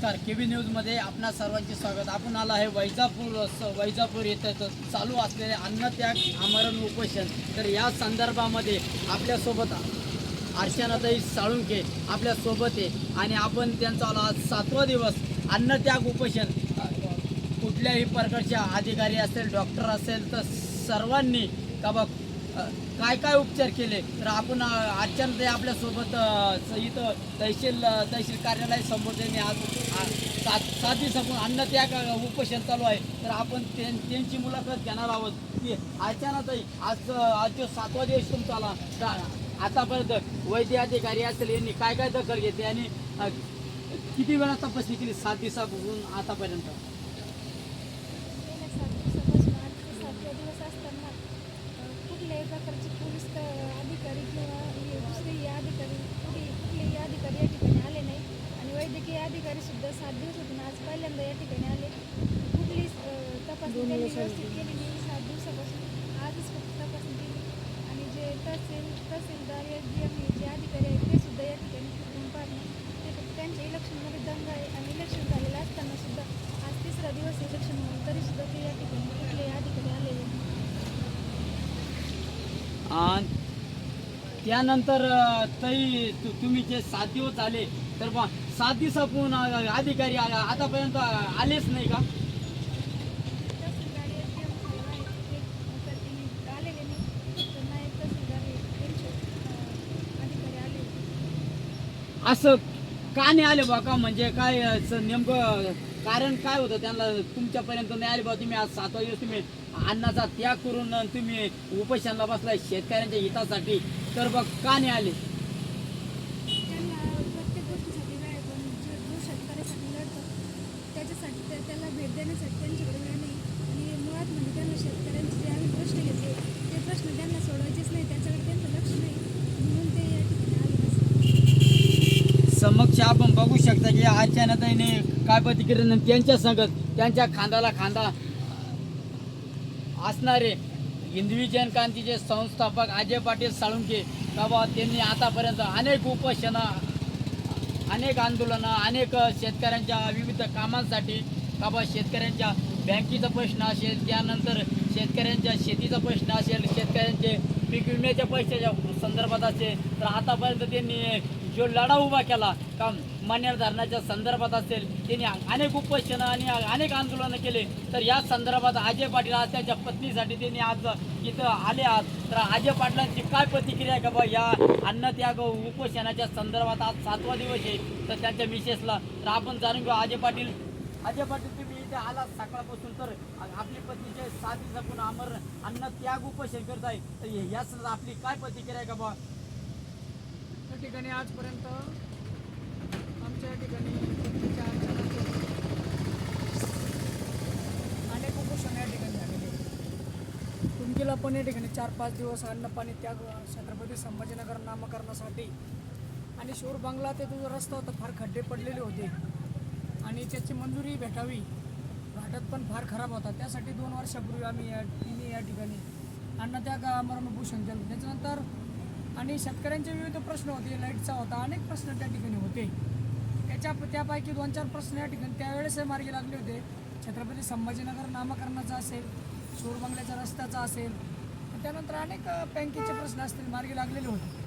नमस्कार. के बी न्यूजमध्ये आपणा सर्वांचे स्वागत. आपण आलो आहे वैजापूर वैजापूर येथे. चालू असलेले अन्नत्याग आमरण उपोषण. तर या संदर्भामध्ये आपल्यासोबत अर्चनाताई साळुंके आपल्यासोबत आहे. आणि आपण त्यांचा आला आज सातवा दिवस अन्नत्याग उपोषण. कुठल्याही प्रकारच्या अधिकारी असेल डॉक्टर असेल तर सर्वांनी का बघ काय काय उपचार केले? तर आपण आजच्यानंतर आपल्यासोबत इथं तहसील तहसील कार्यालय समोर त्यांनी आज आ, सात सात दिवसापासून अन्नत्याग अ, उपोषण चालू आहे. तर आपण त्यां- त्यांची मुलाखत घेणार आहोत. की अचानकही आज आज जो सातवा दिवस तुमचा आला तर आतापर्यंत वैद्य अधिकारी असेल यांनी काय काय दखल घेतली आणि किती वेळा तपासणी केली सात दिवसापासून आतापर्यंत गेल्या सात दिवसापासून आजचे सातवा दिवस असताना अ, कुठल्याही प्रकारचे पोलीस अधिकारी किंवा हे दुसरेही अधिकारी कुठे कुठलेही अधिकारी या ठिकाणी आले नाही. आणि वैद्यकीय अधिकारी सुद्धा सात दिवसातून आज पहिल्यांदा या ठिकाणी आले. कुठलीही अ, तपासणी त्यांनी व्यवस्थित केली नाही. सात दिवसापासून आजच फक्त तपासणी केली. आणि जे tehsil tehsildar S D M जे अधिकारी आहेत ते सुद्धा या ठिकाणी फिरून पाडणे ते फक्त त्यांच्या इलेक्शनमध्ये दंग आहे आणि इलेक्शन झालेलं असताना सुद्धा आज तिसरा दिवस इलेक्शन म्हणून तरी सुद्धा ते या ठिकाणी कुठलेही अधिकारी आलेले नाही आणि त्यानंतर तरी तु- तुम्ही जे सात दिवस आले तर बा सात दिवसापून अधिकारी आला आतापर्यंत आलेच नाही का? असं का नाही आले बा का? म्हणजे काय नेमकं कारण काय होतं त्यांना तुमच्यापर्यंत नाही आले बा तुम्ही आज सातवा दिवस तुम्ही अन्नाचा त्याग करून तुम्ही उपोषणाला बसलाय शेतकऱ्यांच्या हितासाठी. तर बघ का नाही आले त्यांना प्रत्येक गोष्टीसाठी वेळ आहे पण जे जो शेतकऱ्यासाठी लढतो त्याच्यासाठी त्या- त्याला भेट देण्यासाठी त्यांच्याकडे वेळ नाही आणि मुळात म्हणजे त्यांना शेतकऱ्यांचे जे आम्ही प्रश्न घेतले ते प्रश्न त्यांना सोडवायचेच नाही त्याच्याकडे त्यांचं लक्ष नाही म्हणून ते या ठिकाणी आले नसतील समक्ष आपण बघू शकता की अचानकने काय प्रतिक्रिया त्यांच्या संगत त्यांच्या खांद्याला खांदा असणारे हिंदवी जनक्रांतीचे संस्थापक अजय पाटील साळुंके बाबा त्यांनी आतापर्यंत अनेक उपोषणं अनेक आंदोलनं अनेक शेतकऱ्यांच्या विविध कामांसाठी बाबा शेतकऱ्यांच्या बँकेचा प्रश्न असेल त्यानंतर शेतकऱ्यांच्या शेतीचा प्रश्न असेल शेतकऱ्यांचे पीक विम्याच्या पैशाच्या संदर्भात असेल तर आतापर्यंत त्यांनी जो लढा उभा केला का मान्य धरणाच्या संदर्भात असेल त्यांनी अनेक उपोषणं आणि अनेक आंदोलनं केले तर या संदर्भात अजय पाटील आज त्यांच्या पत्नीसाठी त्यांनी आज इथं आले आहात. तर अजय पाटलांची काय प्रतिक्रिया आहे का बा या अन्नत्याग उपोषणाच्या संदर्भात आज सातवा दिवस आहे तर त्यांच्या मिसेसला. तर आपण जाणून घेऊ अजय पाटील. अजय पाटील तुम्ही इथे आला सकाळपासून तर आपली पत्नीचे सात दिवसापून अमर अन्न त्याग उपोषण करत आहे तर या आपली काय प्रतिक्रिया आहे का बा ठिकाणी आजपर्यंत आमच्या या ठिकाणी अनेक उपोषण या ठिकाणी झालेले तुमकीला पण या ठिकाणी चार पाच दिवस अन्नपाणी त्या त्याग छत्रपती संभाजीनगर नामकरणासाठी आणि शोर बंगला ते जो रस्ता होता फार खड्डे पडलेले होते आणि त्याची मंजुरी भेटावी घाटात पण फार खराब होता. त्यासाठी दोन वर्षापूर्वी आम्ही या तिन्ही या ठिकाणी अन्नत्याग आमरण उपोषण केलं. त्याच्यानंतर आणि शेतकऱ्यांचे विविध प्रश्न होते. लाईटचा होता. अनेक प्रश्न त्या ठिकाणी होते. त्याच्या त्यापैकी दोन चार प्रश्न या ठिकाणी त्यावेळेस मार्गी लागले होते. छत्रपती संभाजीनगर नामकरणाचा असेल सूरबंगल्याच्या रस्त्याचा असेल त्यानंतर अनेक बँकेचे प्रश्न असतील मार्गी लागलेले होते.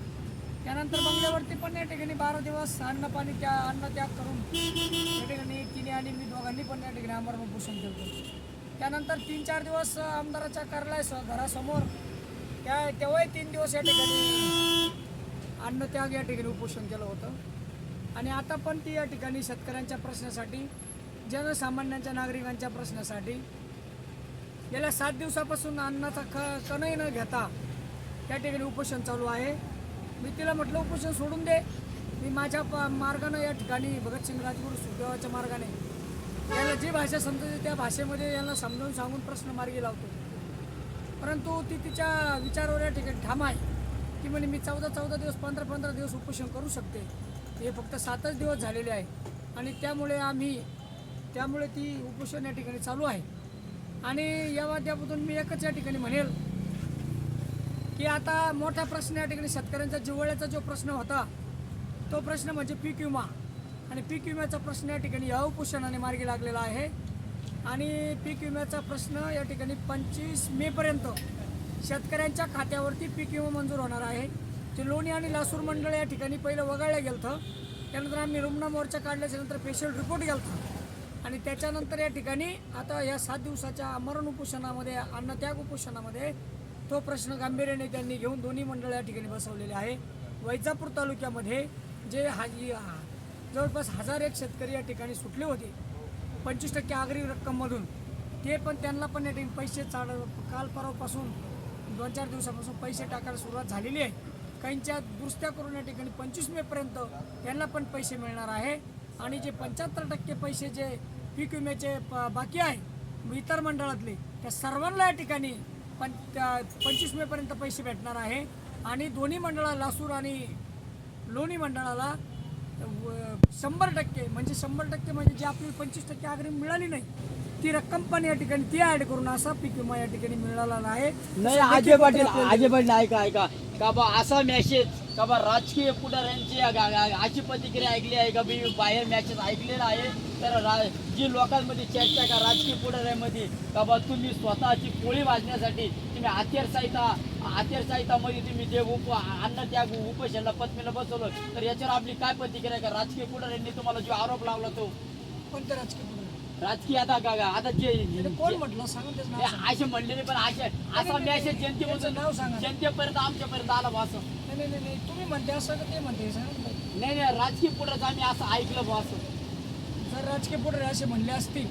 त्यानंतर बंगल्यावरती पण या ठिकाणी बारा दिवस अन्न पाणी त्या अन्न त्याग करून या ठिकाणी तिने आणि मी दोघांनी पण या ठिकाणी आमरण उपोषण केलं त्यानंतर तीन चार दिवस आमदाराच्या कार्यालय घरासमोर त्या तेव्हाही तीन दिवस या ठिकाणी अन्नत्याग या ठिकाणी उपोषण केलं होतं. आणि आता पण ती या ठिकाणी शेतकऱ्यांच्या प्रश्नासाठी जनसामान्यांच्या नागरिकांच्या प्रश्नासाठी गेल्या सात दिवसापासून अन्नाचा ख कणही न घेता त्या ठिकाणी उपोषण चालू आहे. मी तिला म्हटलं उपोषण सोडून दे. मी माझ्या प मार्गानं या ठिकाणी भगतसिंग राजगुरू सुखदेवाच्या मार्गाने याला जी भाषा समजते त्या भाषेमध्ये यांना समजावून सांगून प्रश्न मार्गी लावतो. परंतु ती तिच्या विचारावर या ठिकाणी ठाम आहे. की म्हणे मी चौदा चौदा दिवस पंधरा पंधरा दिवस उपोषण करू शकते. हे फक्त सातच दिवस झालेले आहे. आणि त्यामुळे आम्ही त्यामुळे ती उपोषण या ठिकाणी चालू आहे. आणि या वाद्यापासून मी एकच या ठिकाणी म्हणेल की आता मोठा प्रश्न या ठिकाणी शेतकऱ्यांचा जिवळ्याचा जो प्रश्न होता तो प्रश्न म्हणजे पीक विमा. आणि पीक विम्याचा प्रश्न या ठिकाणी या उपोषणाने मार्गी लागलेला आहे. आणि पीक विम्याचा प्रश्न या ठिकाणी पंचवीस मेपर्यंत शेतकऱ्यांच्या खात्यावरती पीक विमा मंजूर होणार आहे. ते लोणी आणि लासूर मंडळ या ठिकाणी पहिलं वगळलं गेलं होतं त्यानंतर आम्ही रुग्ण मोर्चा काढल्याच्या नंतर स्पेशल रिपोर्ट गेला होता आणि त्याच्यानंतर या ठिकाणी आता या सात दिवसाच्या मरण उपोषणामध्ये अन्नत्याग उपोषणामध्ये तो प्रश्न गांभीर्याने त्यांनी घेऊन दोन्ही मंडळ या ठिकाणी बसवलेले आहे. वैजापूर तालुक्यामध्ये जे हा हा- जवळपास हजार एक शेतकरी या ठिकाणी सुटले होते. पंचवीस टक्के आगरी रक्कममधून. ते पण त्यांना पण या ठिकाणी पैसे चाड काल परवापासून दोन चार दिवसापासून पैसे टाकायला सुरुवात झालेली आहे. काहींच्या दुरुस्त्या करून या ठिकाणी पंचवीस मेपर्यंत त्यांना पण पैसे मिळणार आहे. आणि जे पंच्याहत्तर टक्के पैसे जे पीक विम्याचे प- बाकी आहे इतर मंडळातले त्या सर्वांना या ठिकाणी पण त्या पंचवीस मेपर्यंत पैसे भेटणार आहे. आणि दोन्ही मंडळाला लासूर आणि लोणी मंडळाला शंभर टक्के म्हणजे शंभर टक्के म्हणजे जी आपली पंचवीस टक्के अग्रिम मिळाली नाही ती रक्कम पण या ठिकाणी ती ऍड करून असा पीक विमा या ठिकाणी मिळाला नाही तसं अजय पाटील अजय पाटील ऐका ऐका. का बा असा मॅसेज का बा राजकीय पुढाऱ्यांची अशी प्रतिक्रिया ऐकली आहे का? मी बाहेर मॅसेज ऐकलेला आहे. तर रा- जी लोकांमध्ये चर्चा का राजकीय पुढाऱ्यामध्ये का बा तुम्ही स्वतःची पोळी भाजण्यासाठी तुम्ही आचारसंहिता आचारसंहितामध्ये तुम्ही जे उप अन्न त्याग उपोषणाला पत्नीला बसवलं तर याच्यावर आपली काय प्रतिक्रिया का राजकीय पुढाऱ्यांनी तुम्हाला जो आरोप लावला तो कोणत्या राजकीय? राजकीय आता का आता जे कोण म्हटलं सांगा त्याचं नाव हे सांगा. असे म्हणलेले पण असे असा मॅसेज त्याचं नाव सांगा. जनतेपर्यंत आमच्यापर्यंत आला असं नाही नाही, तुम्ही म्हणते असं का ते म्हणते सांगा. नाही नाही राजकीय पुढे आम्ही असं ऐकलं असं जर राजकीय पुढे असे म्हणले असतील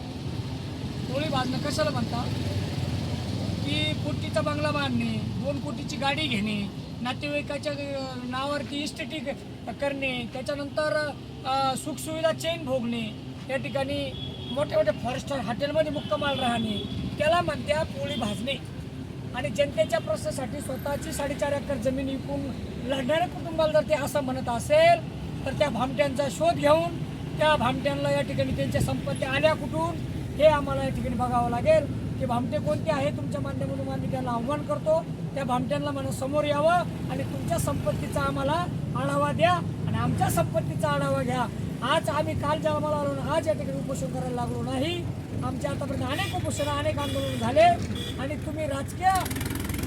टोळी बांधणं कशाला म्हणता की कोटीचा बंगला बांधणे दोन कोटीची गाडी घेणे नातेवाईकाच्या नावावरती इस्टेटी करणे त्याच्यानंतर सुखसुविधा चेन भोगणे या ठिकाणी मोठे मोठे फॉरेस्टर हॉटेलमध्ये मुक्कामाल राहणे त्याला म्हणत्या पोळी भाजणे. आणि जनतेच्या प्रश्नासाठी स्वतःची साडेचार एकर जमीन विकून लढणाऱ्या कुटुंबाला जर ते असं म्हणत असेल तर त्या भामट्यांचा शोध घेऊन त्या भामट्यांना या ठिकाणी त्यांच्या संपत्ती आल्या कुठून? हे आम्हाला या ठिकाणी बघावं लागेल. की भामटे कोणते आहे तुमच्या माध्यमातून आम्ही त्यांना आव्हान करतो. त्या भामट्यांना म्हणा समोर यावं आणि तुमच्या संपत्तीचा आम्हाला आढावा द्या आणि आमच्या संपत्तीचा आढावा घ्या. आज आम्ही काल जन्माला आलो ना आज या ठिकाणी उपोषण करायला लागलो नाही. आमच्या आतापर्यंत अनेक उपोषणं अनेक आंदोलन झाले आणि तुम्ही राजकीय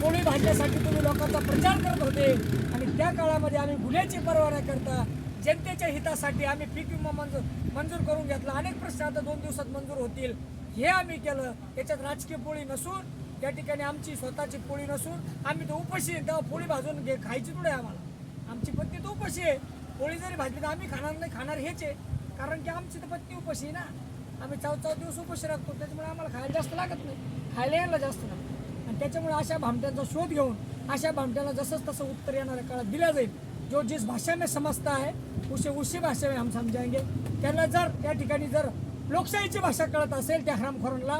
कोणी भाजण्यासाठी तुम्ही लोकांचा प्रचार करत होते आणि त्या काळामध्ये आम्ही गुन्ह्याची परवाना करता. जनतेच्या हितासाठी आम्ही पीक विमा मंजूर मंजूर करून घेतला. अनेक प्रश्न आता दोन दिवसात मंजूर होतील. हे आम्ही केलं. याच्यात राजकीय पोळी नसून त्या ठिकाणी आमची स्वतःची पोळी नसून आम्ही तर उपाशी आहे, तेव्हा पोळी भाजून घे खायची थोडी आम्हाला? आमची पत्नी तर उपाशी आहे. पोळी जरी भाजली तर आम्ही खाणार नाही खाणार हेच आहे. कारण की आमची तर पत्नी उपाशी आहे ना. आम्ही चौ चौ दिवस उपाशी राखतो त्याच्यामुळे आम्हाला खायला जास्त लागत नाही. खायला यायला जास्त लागतं आणि त्याच्यामुळे अशा भामट्यांचा शोध घेऊन अशा भामट्याला जसंच तसं उत्तर येणाऱ्या काळात दिलं जाईल. जो जिस भाषा में समजता है उसे उसी भाषा में हम समजाएंगे त्यांना जर त्या ठिकाणी जर लोकशाहीची भाषा कळत असेल त्या हरामखोरांना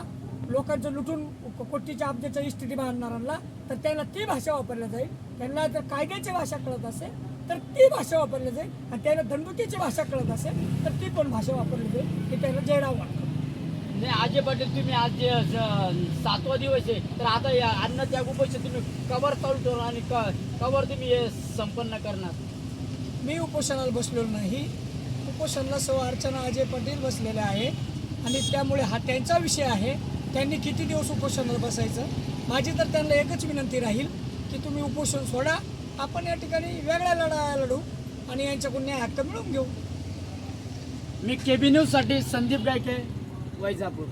लोकांचं लुटून कोटीच्या अब्जाच्या इस्थिती बांधणाऱ्यांना तर त्यांना ती भाषा वापरली जाईल. त्यांना जर कायद्याची भाषा कळत असेल तर ती भाषा वापरली जाईल. आणि त्यांना दंडुकीची भाषा कळत असेल तर ती पण भाषा वापरली जाईल. की त्यांना जयराव वाटतं. नाही अजय पाटील तुम्ही आज जे सातवा दिवस आहे तर आता या अन्न त्याग उपोषण तुम्ही कवर चालू ठेवून आणि क- कवर तुम्ही हे संपन्न करणार? मी उपोषणाला बसलेलो नाही. उपोषणाला सौ अर्चना अजय पाटील बसलेले आहे. आणि त्यामुळे हा त्यांचा विषय आहे. त्यांनी किती दिवस उपोषणाला बसायचं? माझी तर त्यांना एकच विनंती राहील की तुम्ही उपोषण सोडा. आपण या ठिकाणी वेगळ्या लढा लढू आणि यांच्याकडून न्याय हक्क मिळवून घेऊ. मी केबी न्यूजसाठी संदीप गायके. वैजापूर